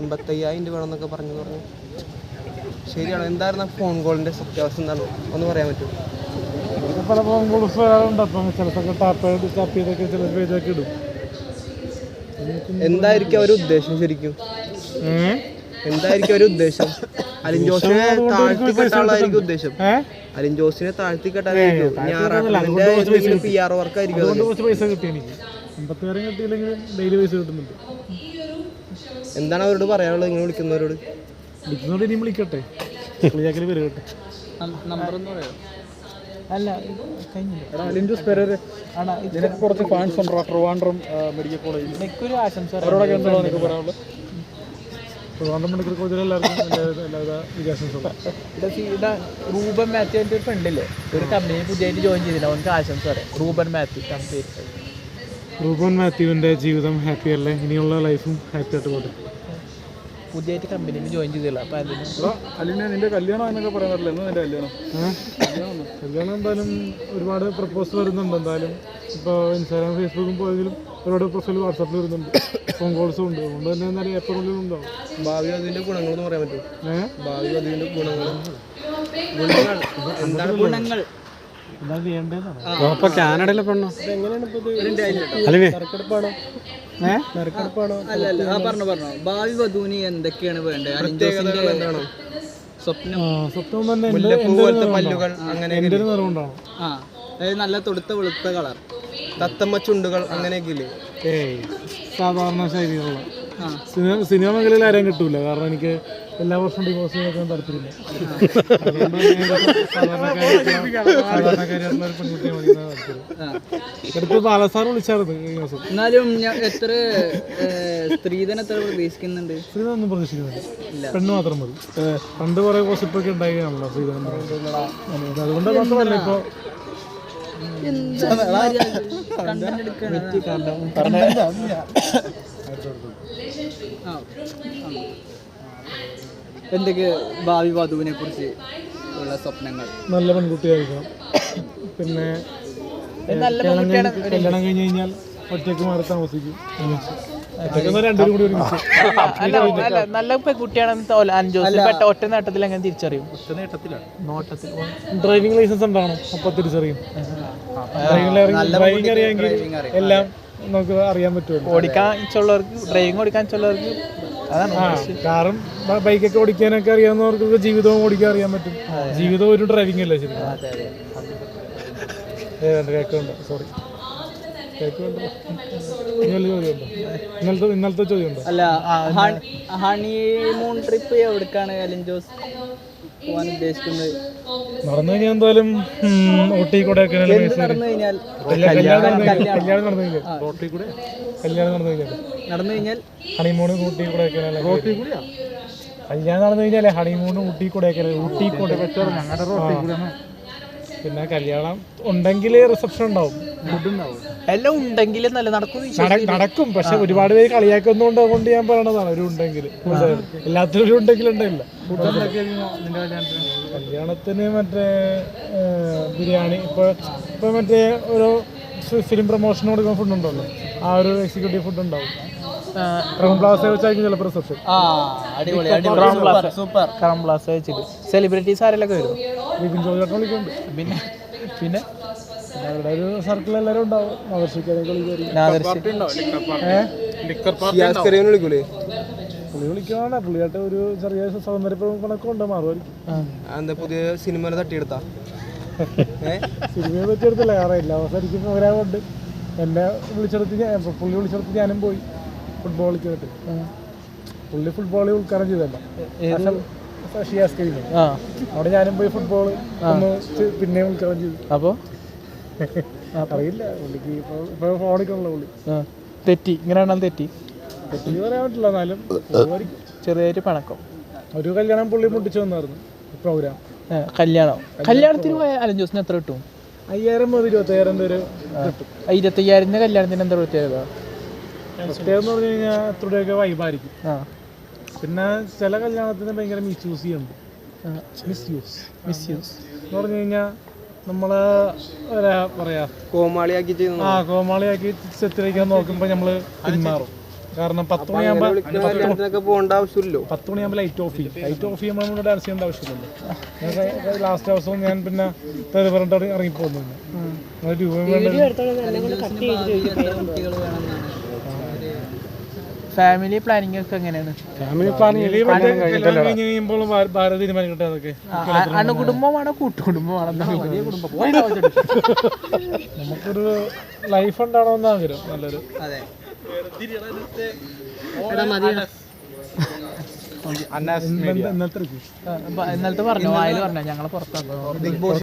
എൺപത്തയ്യായിരം രൂപ വേണമെന്നൊക്കെ പറഞ്ഞു പറഞ്ഞു. ശരിയാണ്. എന്തായിരുന്നു ഫോൺ കോളിന്റെ സത്യാവസ്ഥ എന്താണ് ഒന്ന് പറയാൻ പറ്റുമോ? ഇതൊക്കെ പല ഫോൺ കോൾസ് വരാറുണ്ട്. അപ്പം ചിലതൊക്കെ ടാപ്പ് ടാപ്പ് ചെയ്തൊക്കെ ചില പേജൊക്കെ ഇടും. എന്തായിരിക്കും അവരുടെ ഉദ്ദേശം ശരിക്കും? എന്തായിരിക്കും അവരുടെ ഉദ്ദേശം? അലിൻ ജോസിനെ താഴ്ത്തി കെട്ടാനുള്ളതായിരിക്കും ഉദ്ദേശം. അലിൻ ജോസിനെ താഴ്ത്തി കെട്ടാനായിരിക്കും ഞായറാഴ്ച പി ആർ വർക്ക് ആയിരിക്കും അതുകൊണ്ട് കുറച്ച് പൈസ കിട്ടി എനിക്ക്. അമ്പത്തിയായിരം കിട്ടിയില്ലെങ്കിൽ ഡെയിലി പൈസ കിട്ടുന്നുണ്ട്. എന്താണ് അവരോട് പറയാനുള്ളത്? ഇങ്ങനെ വിളിക്കുന്നവരോട്. വിളിക്കുന്നവരോട് ഇനി വിളിക്കട്ടെ. കളിയാക്കൽ വരട്ടെ നമ്പർ എന്ന് പറയാം അല്ല നിനക്ക് കുറച്ച് ഫാൻസ് ഉണ്ടോ? ട്രിവാൻഡ്രം മെഡിക്കൽ കോളേജിൽ എനിക്കൊരു ആശംസ അവരോടൊക്കെ എന്താണോ നിനക്ക് പറയാനുള്ളത് ട്രിവാൻഡ്രം മെഡിക്കൽ കോളേജിൽ എല്ലാവർക്കും എല്ലാ- എല്ലാവിധ വികാസങ്ങളും ഇവിടെ സി- ഇവിടെ റൂബൻ മാത്യു എന്റെ ഒരു ഫ്രണ്ടില്ലേ ഒരു കമ്പനി പുതിയതായിട്ട് ജോയിൻ ചെയ്തില്ല അവനക്ക് ആശംസ പറയാം. റൂബൻ മാത്യു കമ്പനി റൂബൻ മാത്യുവിന്റെ ജീവിതം ഹാപ്പി അല്ലേ? ഇനിയുള്ള ലൈഫും ഹാപ്പി ആയിട്ട് പോട്ടെ. പുതിയതായിട്ട് കമ്പനിയിൽ ജോയിൻ ചെയ്തില്ല അപ്പൊ അതിന് അലിനെ നിന്റെ കല്യാണം എന്നൊക്കെ പറയാറില്ല എന്ന് നിന്റെ കല്യാണം. കല്യാണം എന്തായാലും ഒരുപാട് പ്രപ്പോസൽ വരുന്നുണ്ട് എന്തായാലും. ഇപ്പോൾ ഇൻസ്റ്റാഗ്രാം ഫേസ്ബുക്കും പോയെങ്കിലും ഒരുപാട് പ്രൊഫൈൽ വാട്സാപ്പിൽ വരുന്നുണ്ട്. ഫോൺ കോൾസും ഉണ്ട്. അതുകൊണ്ട് തന്നെ എന്തായാലും എപ്പോഴും ഉണ്ടാവും. ഭാവി അതിന്റെ ഗുണങ്ങളെന്ന് പറയാൻ പറ്റുമോ? ഏഹ് ഭാവി അതിന്റെ ഗുണങ്ങൾ? ഗുണങ്ങൾ? എന്താണ് ഗുണങ്ങൾ അപ്പൊ കാനഡയിലെ പെണ്ണോ? അല്ലേ ആ പറഞ്ഞു പറഞ്ഞു. ഭാവി വധുവിന് എന്തൊക്കെയാണ് വേണ്ടത്? സ്വപ്നം. ആ അതായത് നല്ല തൊടുത്ത വെളുത്ത കളർ. തത്തമ്മ ചുണ്ടുകൾ അങ്ങനെയൊക്കെ സാധാരണ ശൈലികളുള്ള സിനിമ സിനിമ മേഖലയിൽ ആരെയും കിട്ടൂല. കാരണം എനിക്ക് എല്ലാ വർഷവും ഡിവോഴ്സ് വെക്കാൻ താല്പര്യമില്ല എടുത്ത് ബാലസാർ വിളിച്ചായിരുന്നു ഈ ദിവസം. എന്നാലും ഞാൻ എത്ര സ്ത്രീധനം എത്ര പ്രതീക്ഷിക്കുന്നുണ്ട് സ്ത്രീധനൊന്നും പ്രതീക്ഷിക്കുന്നില്ല. പെണ്ണ് മാത്രം മതി. പണ്ട് കുറെ ഗോസിപ്പൊക്കെ ഉണ്ടായിരുന്നല്ലോ സ്ത്രീധനം അതുകൊണ്ട് മാത്രമല്ല ഇപ്പോൾ ആ. എന്തൊക്കെ ഭാവി വധുവിനെ കുറിച്ച് ഉള്ള സ്വപ്നങ്ങൾ? നല്ല പെൺകുട്ടിയായിരിക്കണം. പിന്നെ നല്ല കല്യാണം കഴിഞ്ഞ് കഴിഞ്ഞാൽ ഒറ്റയ്ക്ക് മാറി താമസിക്കും. നല്ല കുട്ടിയാണെന്ന് ഒറ്റ നേട്ടത്തിൽ എങ്ങനെ തിരിച്ചറിയും? ഡ്രൈവിംഗ് ലൈസൻസ് ഉണ്ടാവണം. അപ്പൊ തിരിച്ചറിയും. ഡ്രൈവിംഗ് അറിയാമെങ്കിൽ എല്ലാം നമുക്ക് അറിയാൻ പറ്റുമല്ലോ. ഓടിക്കാൻ ഡ്രൈവിംഗ് ഓടിക്കാൻ കാറും ബ- ബൈക്കൊക്കെ ഓടിക്കാനൊക്കെ അറിയാവുന്നവർക്ക് ജീവിതവും ഓടിക്കാൻ അറിയാൻ പറ്റും. ജീവിതം ഒരു ഡ്രൈവിംഗ് അല്ലേ ശരി കേൾക്കുന്നുണ്ട് സോറി ഇന്നലത്തെ ഇന്നലത്തെ ചോദ്യമുണ്ടോ? അല്ല ഹണിമൂൺ ട്രിപ്പ് എവിടേക്കാണ് അലിൻ ജോസ്? പോകാൻ ഉദ്ദേശിക്കുന്നത്. നടന്നു കഴിഞ്ഞാൽ എന്തായാലും ഊട്ടി കൊടൈക്കനാൽ നടന്നു കഴിഞ്ഞാൽ? കല്യാണം നടന്നു കഴിഞ്ഞാൽ കല്യാണം നടന്നു കഴിഞ്ഞാൽ. കൂടെ? കല്യാണം നടന്നു കഴിഞ്ഞാൽ. നടന്നു കഴിഞ്ഞാൽ? ഹണിമൂണ് ഊട്ടി കൊടൈക്കനാൽ കല്യാണം നടന്നു കഴിഞ്ഞാലേ ഹണിമൂണ് ഊട്ടി കൊടൈക്കനാൽ ഊട്ടി കൊടൈക്കനാൽ ഞങ്ങളുടെ പിന്നെ കല്യാണം ഉണ്ടെങ്കിൽ റിസപ്ഷൻ ഉണ്ടാവും. ഫുഡ് ഉണ്ടാവും എല്ലാം ഉണ്ടെങ്കിൽ നല്ല നടക്കും നട- നടക്കും. പക്ഷെ ഒരുപാട് പേര് കളിയാക്കുന്നതുകൊണ്ട് അതുകൊണ്ട് ഞാൻ പറയണതാണ് ഒരു ഉണ്ടെങ്കിൽ എല്ലാത്തിനും ഒരു ഉണ്ടെങ്കിൽ ഉണ്ടല്ല കല്യാണത്തിന്? മറ്റേ ബിരിയാണി. ഇപ്പൊ ഇപ്പൊ മറ്റേ ഒരു ഫിലിം പ്രൊമോഷൻ കൊടുക്കുന്ന ഫുഡ് ഉണ്ടല്ലോ. ആ ഒരു എക്സിക്യൂട്ടീവ് ഫുഡ് ഉണ്ടാവും. ക്രൗൺ പ്ലാസ വെച്ചായിരിക്കും ചിലപ്പോൾ റിസപ്ഷൻ. ആ അടിപൊളി സൂപ്പർ സൂപ്പർ. കറം പ്ലാസ് വെച്ചിട്ട്. സെലിബ്രിറ്റീസ് ആരെല്ലാം വരും വിപിൻ ജോർജേട്ടൻ വിളിക്കുന്നുണ്ട്. പിന്നെ? പിന്നെ? ഒരു സർക്കിൾ എല്ലാവരും ഉണ്ടാവും. പുള്ളിയായിട്ട് ഒരു ചെറിയ ഉണ്ട് മാറുമായിരിക്കും. പുതിയ സിനിമ തട്ടിയെടുത്താ? ഏ? സിനിമയെ പറ്റി എടുത്തില്ല. കാരണം എല്ലാ പ്രോഗ്രാമുണ്ട് എന്നെ വിളിച്ചെടുത്ത് പുള്ളി വിളിച്ചെടുത്ത് ഞാനും പോയി. ഫുട്ബോൾ കളിക്കാനായിട്ട് പുള്ളി ഫുട്ബോൾ ഉദ്ഘാടനം ചെയ്തല്ല ഷിയാസ് കഴിഞ്ഞു ആ. അവിടെ ഞാനും പോയി ഫുട്ബോൾ ഒന്ന് ചെ- പിന്നെയും ഉദ്ഘാടനം ചെയ്തു. അപ്പോൾ അറിയില്ല പുള്ളിക്ക് ഇപ്പോൾ ഫോണിക്കുള്ള പുള്ളി. തെറ്റി. ഇങ്ങനെയാണ് തെറ്റി. തെറ്റി പറയാൻ പറ്റില്ല എന്നാലും. ചെറിയൊരു പണക്കം. ഒരു കല്യാണം പുള്ളി മുട്ടിച്ചു വന്നായിരുന്നു പ്രോഗ്രാം കല്യാണം. കല്യാണത്തിന് പോയ അലൻ ജോസിന് എത്ര കിട്ടും? അയ്യായിരം മുതൽ ഇരുപത്തയ്യായിരം വരെ ഇരുപത്തയ്യായിരത്തിന്റെ കല്യാണത്തിന് എന്താ പ്രത്യേകത പ്രത്യേകം എന്ന് പറഞ്ഞു കഴിഞ്ഞാൽ അത്രയൊക്കെ വൈബായിരിക്കും പിന്നെ ചില കല്യാണത്തിന് ഭയങ്കര മിസ് യൂസ് ചെയ്യുന്നുണ്ട് മിസ് യൂസ് മിസ് യൂസ് എന്ന് പറഞ്ഞു കഴിഞ്ഞാൽ നമ്മൾ പറയാ കോമാളിയാക്കി ചെയ്യുന്നു ആ കോമാളിയാക്കി ചിത്രീകരിക്കാൻ നോക്കുമ്പോ നമ്മൾ പിന്മാറും. കാരണം പത്ത് മണിയാകുമ്പോ പോകേണ്ട ആവശ്യമില്ലല്ലോ. പത്ത് മണിയാകുമ്പോ ലൈറ്റ് ഓഫ് ചെയ്യും. ലൈറ്റ് ഓഫ് ചെയ്യുമ്പോൾ നമ്മൾ ഡാൻസ് ചെയ്യേണ്ട ആവശ്യമില്ലല്ലോ. ലാസ്റ്റ് ദിവസവും ഞാൻ പിന്നെ തെറി പറഞ്ഞിട്ട് ഇറങ്ങിപ്പോന്നു രൂപ ഫാമിലി പ്ലാനിങ് ഒക്കെ എങ്ങനെയാണ്? ഫാമിലി പ്ലാനിങ് അണുകുടുംബമാണോ കൂട്ടുകുടുംബമാണോ എന്താണ് വലിയ കുടുംബം. നമുക്കൊരു ലൈഫ് ഉണ്ടാവണമെന്ന് ആഗ്രഹം നല്ലൊരു. അതെ. ഇന്നലത്തെ പറഞ്ഞു? വായിൽ പറഞ്ഞു? ഞങ്ങളെ പുറത്താക്കും